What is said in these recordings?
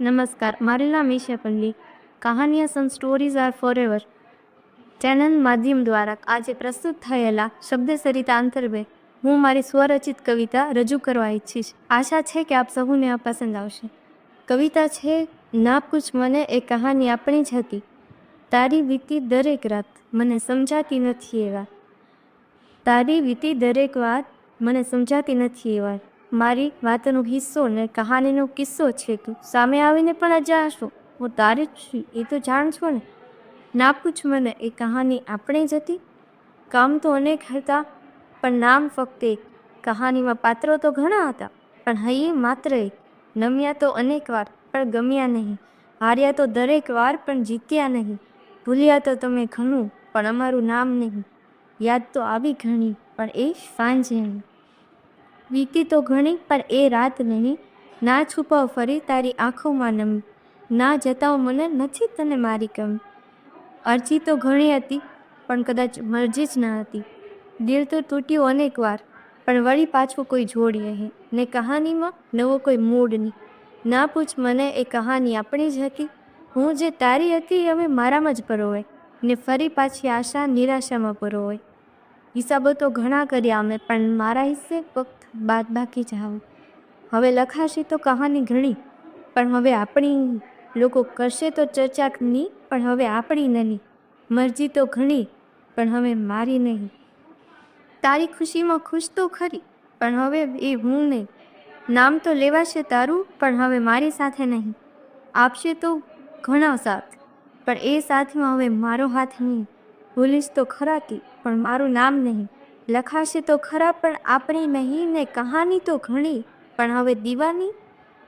નમસ્કાર, મારું નામ ઈશા પલ્લી. કહાનીયા સન સ્ટોરીઝ આર ફોર એવર ચેનલ માધ્યમ દ્વારા આજે પ્રસ્તુત થયેલા શબ્દ સરિતા અંતર્ભે હું મારી સ્વરચિત કવિતા રજૂ કરવા ઈચ્છીશ. આશા છે કે આપ સહુને આ પસંદ આવશે. કવિતા છે ના પૂછ મને, એ કહાની આપણી જ હતી. તારી વીતી દરેક રાત મને સમજાતી નથી એ તારી વીતી દરેક વાત મને સમજાતી નથી એ મારી વાતનો હિસ્સો ને કહાનીનો કિસ્સો છે તું સામે આવીને પણ અજાશો હું તારી જ છું, એ તો જાણ છો ને. ના પૂછ મને એ કહાની આપણે જ હતી. કામ તો અનેક હતા, પણ નામ ફક્ત એક. કહાનીમાં પાત્રો તો ઘણા હતા, પણ હૈયે માત્ર એક. નમ્યા તો અનેક વાર, પણ ગમ્યા નહીં. હાર્યા તો દરેક વાર, પણ જીત્યા નહીં. ભૂલ્યા તો તમે ઘણું, પણ અમારું નામ નહીં. યાદ તો આવી ઘણી, પણ એ સાંજે. નહીં વીતી તો ઘણી, પણ એ રાત નહીં. ના છુપાવ ફરી તારી આંખોમાં નમી. ના જતાઓ મને નથી તને મારી કેમ. અરજી તો ઘણી હતી, પણ કદાચ મરજી જ ન હતી. દિલ તો તૂટ્યું અનેક વાર, પણ વળી પાછું કોઈ જોડી અહીં ને કહાનીમાં નવો કોઈ મૂડ નહીં. ના પૂછ મને એ કહાની આપણી જ હતી. હું જે તારી હતી હવે મારામાં જ પરોવાય ને ફરી પાછી આશા, નિરાશામાં પરોવાય હિસાબો તો ઘણા કર્યા અમે, પણ મારા હિસ્સે ફક્ત બાદ બાકી જ આવું. હવે લખાશે તો કહાની ઘણી, પણ હવે આપણી લોકો કરશે તો ચર્ચા નહીં પણ હવે આપણી નહીં મરજી તો ઘણી, પણ હવે મારી નહીં. તારી ખુશીમાં ખુશ તો ખરી, પણ હવે એ હું નહીં. નામ તો લેવાશે તારું, પણ હવે મારી સાથે નહીં. આપશે તો ઘણા સાથ, પણ એ સાથમાં હવે મારો હાથ નહીં. ભૂલીશ તો ખરાતી પણ મારું નામ નહીં. લખાશે તો ખરા, પણ આપણી નહીં ને કહાની તો ઘણી. પણ હવે દીવાની?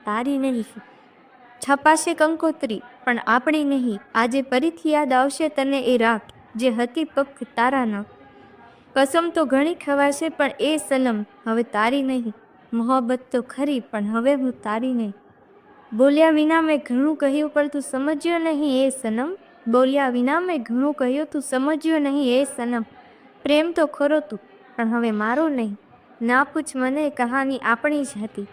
તારી નહીં. છપાશે કંકોત્રી, પણ આપણી નહીં. આજે ફરીથી યાદ આવશે તને એ રાખ, જે હતી પગ તારાનો. કસમ તો ઘણી ખવાશે, પણ એ સલમ, હવે તારી નહીં. મોહબ્બત તો ખરી, પણ હવે હું તારી નહીં. બોલ્યા વિના મેં ઘણું કહ્યું, પણ તું સમજ્યો નહીં એ સનમ બોલ્યા વિના મેં ઘણું કહ્યું, તું સમજ્યો નહીં એ સનમ. પ્રેમ તો ખરો તું, પણ હવે મારો નહીં. ના પૂછ મને કહાની આપણી જ હતી.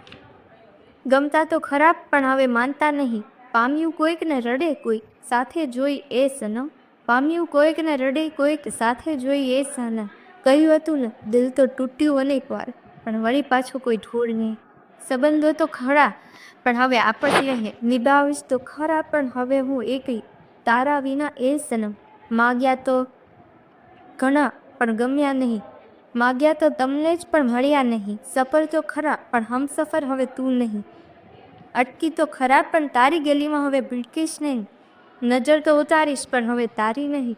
ગમતા તો ખરાબ, પણ હવે માનતા નહીં. પામ્યું કોઈકને રડે કોઈક સાથે જોઈ એ સનમ. પામ્યું કોઈકને રડે કોઈક સાથે જોઈ એ સનમ. કહ્યું હતું ને, દિલ તો તૂટ્યું અનેક વાર, પણ વળી પાછું કોઈ ઢોળ નહીં. સંબંધો તો ખરા, પણ હવે આપણે નિભાવીશ તો ખરા, પણ હવે હું એકલી તારા વિના એ સનમ માગ્યા તો ઘણા, પણ ગમ્યા નહીં. માગ્યા તો તમને જ પણ મળ્યા નહીં. સફર તો ખરા, પણ હમસફર હવે તું નહીં. અટકી તો ખરા, પણ તારી ગલીમાં હવે ભીડકીશ નહીં. નજર તો ઉતારીશ, પણ હવે તારી નહીં.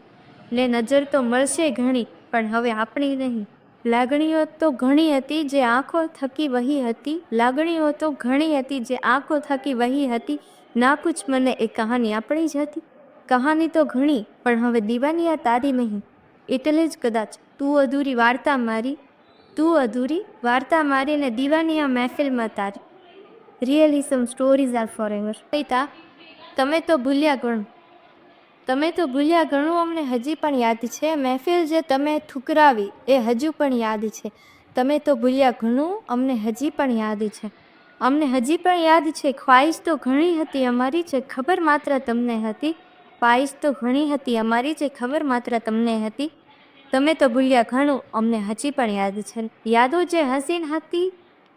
ને નજર તો મળશે ઘણી, પણ હવે આપણી નહીં. લાગણીઓ તો ઘણી હતી જે આંખો થકી વહી હતી. લાગણીઓ તો ઘણી હતી જે આંખો થકી વહી હતી. ના કુછ મને એ કહાની આપણી જ હતી? કહાની તો ઘણી, પણ હવે દીવાની આ તારી નહીં. એટલે જ કદાચ તું અધૂરી વાર્તા મારી, તું અધૂરી વાર્તા મારીને દીવાની આ મહેફિલમાં તારી. રિયલિઝમ સ્ટોરીઝ આર ફોર એવર પિતા, તમે તો ભૂલ્યા ઘણું તમે તો ભૂલ્યા ઘણું અમને હજી પણ યાદ છે. મહેફિલ જે તમે ઠુકરાવી એ હજુ પણ યાદ છે. તમે તો ભૂલ્યા ઘણું અમને હજી પણ યાદ છે. અમને હજી પણ યાદ છે. ખ્વાહિશ તો ઘણી હતી અમારી છે ખબર માત્ર તમને હતી. ખ્વાહિશ તો ઘણી હતી, અમારી જે ખબર માત્ર તમને હતી. તમે તો ભૂલ્યા ઘણું, અમને હજી પણ યાદ છે. યાદો જે હસીન હતી,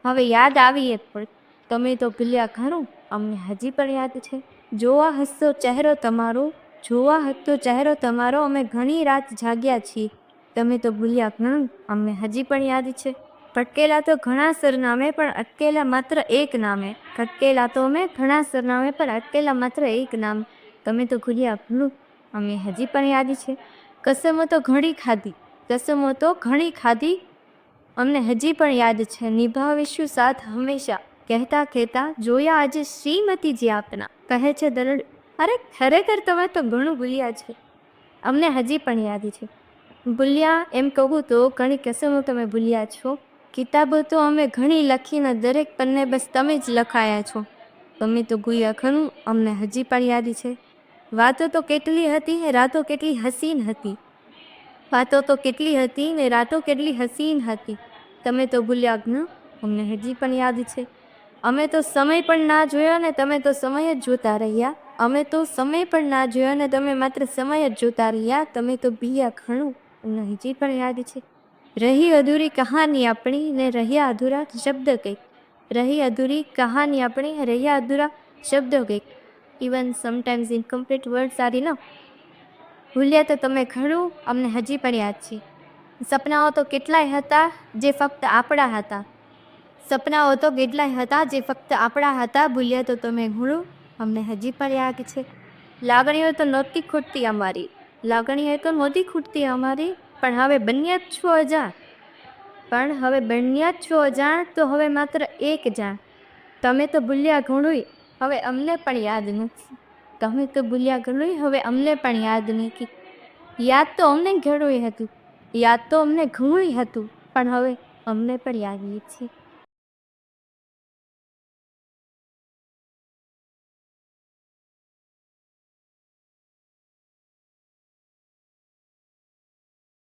હવે યાદ આવી એ પણ. તમે તો ભૂલ્યા ઘણું, અમને હજી પણ યાદ છે. જોવા હસતો ચહેરો તમારો, જોવા હતો ચહેરો તમારો, અમે ઘણી રાત જાગ્યા છીએ. તમે તો ભૂલ્યા ઘણું, અમને હજી પણ યાદ છે. ભટકેલા તો ઘણા સરનામે પણ અટકેલા માત્ર એક નામે. ભટકેલા તો અમે ઘણા સરનામે પણ અટકેલા માત્ર એક નામ. તમે તો ભૂલ્યા ઘણું અમે હજી પણ યાદ છે. કસમો તો ઘણી ખાધી, કસમો તો ઘણી ખાધી. અમને હજી પણ યાદ છે, નિભાવીશું સાથ હંમેશા. કહેતા કહેતા જોયા આજે શ્રીમતીજી આપના. કહે છે દરડ, અરે, ખરેખર તમે તો ઘણું ભૂલ્યા છે. અમને હજી પણ યાદ છે. ભૂલ્યા એમ કહું તો ઘણી કસમો તમે ભૂલ્યા છો. કિતાબો તો અમે ઘણી લખીને દરેક પન્ને બસ તમે જ લખાયા છો. તમે તો ગુયા ખરું અમને હજી પણ યાદ છે. વાતો તો કેટલી હતી ને રાતો કેટલી હસીન હતી. વાતો તો કેટલી હતી ને રાતો કેટલી હસીન હતી. તમે તો ભૂલ્યા ઘણું અમને હજી પણ યાદ છે. અમે તો સમય પણ ના જોયો ને તમે તો સમય જ જોતા રહ્યા. અમે તો સમય પણ ના જોયો ને તમે માત્ર સમય જ જોતા રહ્યા. તમે તો બીયા ઘણું, અમને હજી પણ યાદ છે. રહી અધૂરી કહાની આપણી ને રહ્યા અધૂરા શબ્દ કંઈક. રહી અધૂરી કહાની આપણી રહ્યા અધૂરા શબ્દો કંઈક. Even sometimes incomplete words are enough ભૂલ્યા તો તમે ઘણું અમને હજી પણ યાદ છે સપનાઓ તો કેટલાય હતા જે ફક્ત આપણા હતા. સપનાઓ તો કેટલાય હતા જે ફક્ત આપણા હતા. ભૂલ્યા તો તમે ઘણું અમને હજી પણ યાદ છે. લાગણીઓ તો નહોતી ખૂટતી અમારી. લાગણીઓ તો નહોતી ખૂટતી અમારી. પણ હવે બન્યા જ છો અજાણ. પણ હવે બન્યા જ છો અજાણ તો હવે માત્ર એક જાણ. તમે તો ભૂલ્યા ઘણુંય. હવે અમને પણ યાદ નથી. તમે તો ભૂલ્યા ઘણુંય હવે અમને પણ યાદ નથી. યાદ તો અમને ઘણુંય હતું. યાદ તો અમને ઘણુંય હતું. પણ હવે અમને પણ યાદ નથી.